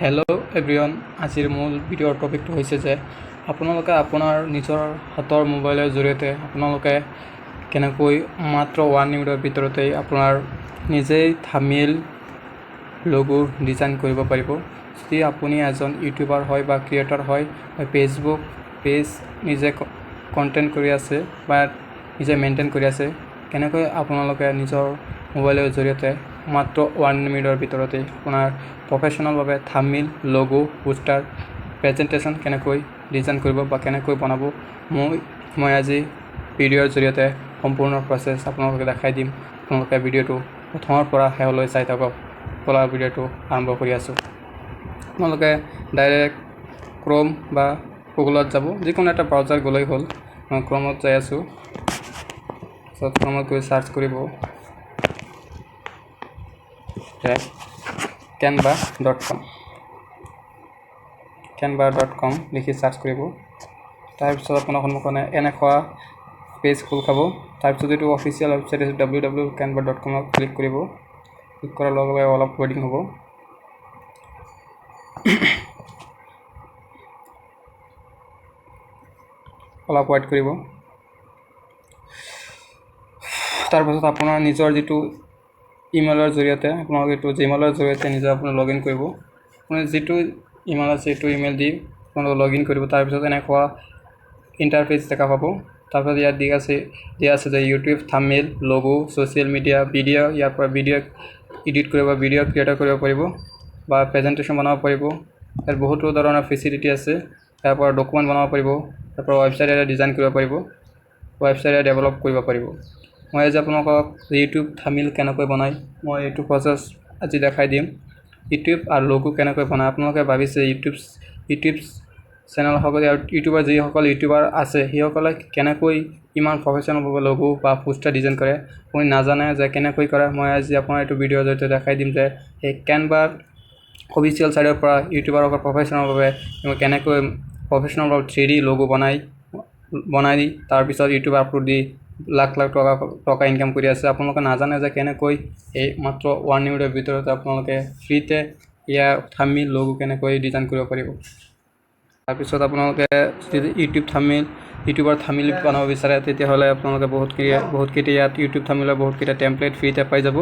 Hello' everyone আজিৰ মূল ভিডিঅ'ৰ টপিকটো হৈছে যে আপোনালোকে আপোনাৰ নিজৰ হাতৰ মোবাইলৰ জৰিয়তে আপোনালোকে কেনেকৈ মাত্ৰ ওৱান মিনিটৰ ভিতৰতেই আপোনাৰ নিজেই থামিল লগো ডিজাইন কৰিব পাৰিব। যদি আপুনি এজন ইউটিউবাৰ হয় বা ক্ৰিয়েটৰ হয়, বা ফেচবুক পেজ নিজে কণ্টেণ্ট কৰি আছে বা নিজে মেইনটেইন কৰি আছে, কেনেকৈ আপোনালোকে নিজৰ মোবাইলৰ জৰিয়তে মাত্ৰ ওৱান মিনিটৰ ভিতৰতেই আপোনাৰ প্ৰফেশ্যনেলভাৱে থামিল লগো পোষ্টাৰ প্ৰেজেণ্টেশ্যন কেনেকৈ ডিজাইন কৰিব বা কেনেকৈ বনাব, মই মই আজি ভিডিঅ'ৰ জৰিয়তে সম্পূৰ্ণ প্ৰচেছ আপোনালোকে দেখাই দিম। আপোনালোকে ভিডিঅ'টো প্ৰথমৰ পৰা শেষলৈ চাই থাকক বলা ভিডিঅ'টো আৰম্ভ কৰি আছোঁ। আপোনালোকে ডাইৰেক্ট ক্ৰ'ম বা গুগলত যাব, যিকোনো এটা ব্ৰাউজাৰ গ'লেই হ'ল। মই ক্ৰমত যাই আছোঁ। ক্ৰমত গৈ চাৰ্চ কৰিব। Canva dot com Canva dot com লিখি চাৰ্চ কৰিব। তাৰপিছত আপোনাৰ সন্মুখত এনেকুৱা পেজ খোল খাব। তাৰপিছত যিটো অফিচিয়েল ৱেবছাইট আছে ডাব্লিউ ডাব্লিউ কেনভা ডট কমত ক্লিক কৰিব। ক্লিক কৰাৰ লগে লগে অলপ ৱেডিং হ'ব। অলপ ৱেইট কৰিব। তাৰপাছত আপোনাৰ নিজৰ যিটো ইমেইলৰ জৰিয়তে, আপোনালোকে এইটো জিমেইলৰ জৰিয়তে নিজে আপুনি লগ ইন কৰিব। আপোনাৰ যিটো ইমেইল আছে, সেইটো ইমেইল দি আপোনালোকে লগ ইন কৰিব তাৰপিছত এনেকুৱা ইণ্টাৰফেচ দেখা পাব। তাৰপিছত ইয়াত দিয়া আছে দিয়া আছে যে YouTube thumbnail logo social media video' ইয়াৰ পৰা ভিডিঅ' এডিট কৰিব ভিডিঅ' ক্ৰিয়েট কৰিব পাৰিব বা প্ৰেজেণ্টেশ্যন বনাব পাৰিব। ইয়াত বহুতো ধৰণৰ ফেচিলিটি আছে। ইয়াৰ পৰা ডকুমেণ্ট বনাব পাৰিব। তাৰ পৰা ৱেবছাইট এটা ডিজাইন কৰিব পাৰিব। ৱেবছাইট এটা ডেভেলপ কৰিব পাৰিব। মই আজি আপোনালোকক ইউটিউব থামিল কেনেকৈ বনায়, মই এইটো প্ৰচেছ আজি দেখাই দিম। ইউটিউব আৰু লগো কেনেকৈ বনায়, আপোনালোকে ভাবিছে ইউটিউব ইউটিউব চেনেলসকলে আৰু ইউটিউবাৰ যিসকল ইউটিউবাৰ আছে সেইসকলে কেনেকৈ ইমান প্ৰফেশ্যনেলভাৱে লগো বা পোষ্টাৰ ডিজাইন কৰে, আপুনি নাজানে যে কেনেকৈ কৰে, মই আজি আপোনাৰ এইটো ভিডিঅ'ৰ জৰিয়তে দেখাই দিম যে সেই কেনভা অফিচিয়েল ছাইডৰ পৰা ইউটিউবাৰসকল প্ৰফেশ্যনেলভাৱে কেনেকৈ প্ৰফেশ্যনেলভাৱে থ্ৰী ডি লগো বনাই বনাই দি তাৰপিছত ইউটিউব আপলোড দি লাখ লাখ টকা টকা ইনকাম কৰি আছে। আপোনালোকে নাজানে যে কেনেকৈ এই মাত্ৰ ওৱান মিনিটৰ ভিতৰতে আপোনালোকে ফ্ৰীতে ইয়াৰ থামি লগো কেনেকৈ ডিজাইন কৰিব পাৰিব। তাৰপিছত আপোনালোকে যদি ইউটিউব থামিল ইউটিউবৰ থামিল বনাব বিচাৰে তেতিয়াহ'লে আপোনালোকে বহুতকেইটা বহুতকেইটা ইয়াত ইউটিউব থামিলৰ বহুতকেইটা টেমপ্লেট ফ্ৰীতে পাই যাব।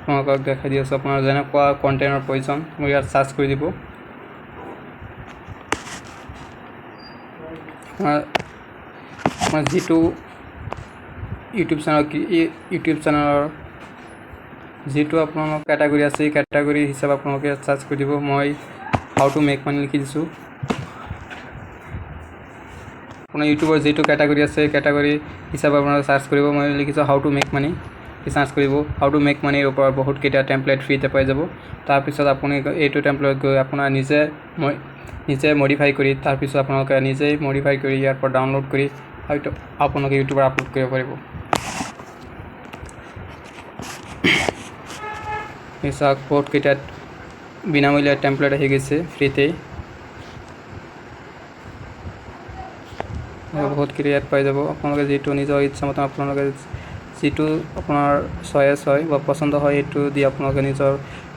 আপোনালোকক দেখাই দি আছোঁ আপোনাৰ যেনেকুৱা কণ্টেণ্টৰ প্ৰয়োজন ইয়াত চাৰ্চ কৰি দিব। আপোনাৰ যিটো ইউটিউব চেনেল ইউটিউব চেনেলৰ যিটো আপোনালোকৰ কেটাগৰী আছে সেই কেটাগৰী হিচাপে আপোনালোকে চাৰ্চ কৰি দিব। মই হাউ টু মেক মানি লিখি দিছোঁ। আপোনাৰ ইউটিউবৰ যিটো কেটাগৰী আছে সেই কেটাগৰী হিচাপে আপোনালোকে চাৰ্চ কৰিব। মই লিখিছোঁ how to make money search কৰিব। হাউ টু মেক মানিৰ ওপৰত বহুতকেইটা টেমপ্লেট ফ্ৰীতে পাই যাব। তাৰপিছত আপুনি এইটো টেমপ্লেট গৈ আপোনাৰ নিজে মই, নিজে মডিফাই কৰি, তাৰপিছত আপোনালোকে নিজেই মডিফাই কৰি ইয়াৰ পৰা ডাউনলোড কৰি হয়তো আপোনালোকে ইউটিউবৰ আপলোড কৰিব পাৰিব। এই চাওক বহুতকেইটাত বিনামূলীয়া টেমপ্লেট আহি গৈছে ফ্ৰীতেই বহুতকেইটা ইয়াত পাই যাব। আপোনালোকে যিটো নিজৰ ইচ্ছামতে আপোনালোকে যিটো আপোনাৰ চইচ হয় বা পচন্দ হয় সেইটো দি আপোনালোকে নিজৰ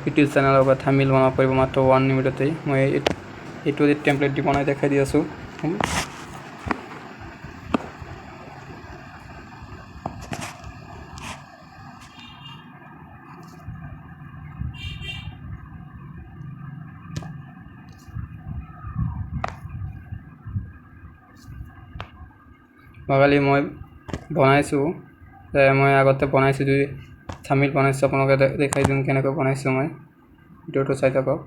ইউটিউব চেনেলৰ পৰা থামিল বনাব পাৰিব মাত্ৰ ওৱান মিনিটতেই মই এইটো টেমপ্লেট দি বনাই দেখাই দি আছোঁ। লগালি মই বনাইছোঁ মই আগতে বনাইছোঁ যদি থামিল বনাইছোঁ আপোনালোকে দেখাই দিম কেনেকৈ বনাইছোঁ মই। ভিডিঅ'টো চাই থাকক।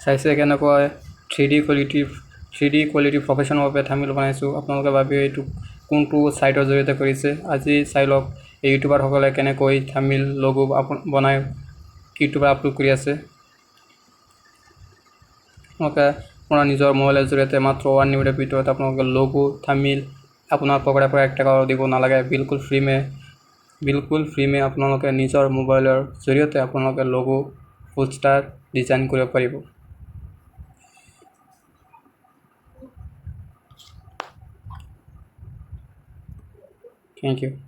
চাইছে কেনেকুৱা three D quality three D quality প্ৰফেশ্যনেলভাৱে থামিল বনাইছোঁ। আপোনালোকে ভাবি এইটো কোনটো ছাইটৰ জৰিয়তে কৰিছে। আজি চাই লওক, এই ইউটিউবাৰসকলে কেনেকৈ থামিল লগো বনাই ইউটিউবত আপলোড কৰি আছে। আপোনালোকে আপোনাৰ নিজৰ মোবাইলৰ জৰিয়তে মাত্ৰ ওৱান মিনিটৰ ভিতৰত আপোনালোকে লগো থামিল। আপোনাৰ পকেটৰ পৰা এক টকাও দিব নালাগে। বিলকুল ফ্ৰী মে বিলকুল ফ্ৰী মে আপোনালোকে নিজৰ মোবাইলৰ জৰিয়তে আপোনালোকে লগো পোষ্টাৰ ডিজাইন কৰিব পাৰিব। Thank you.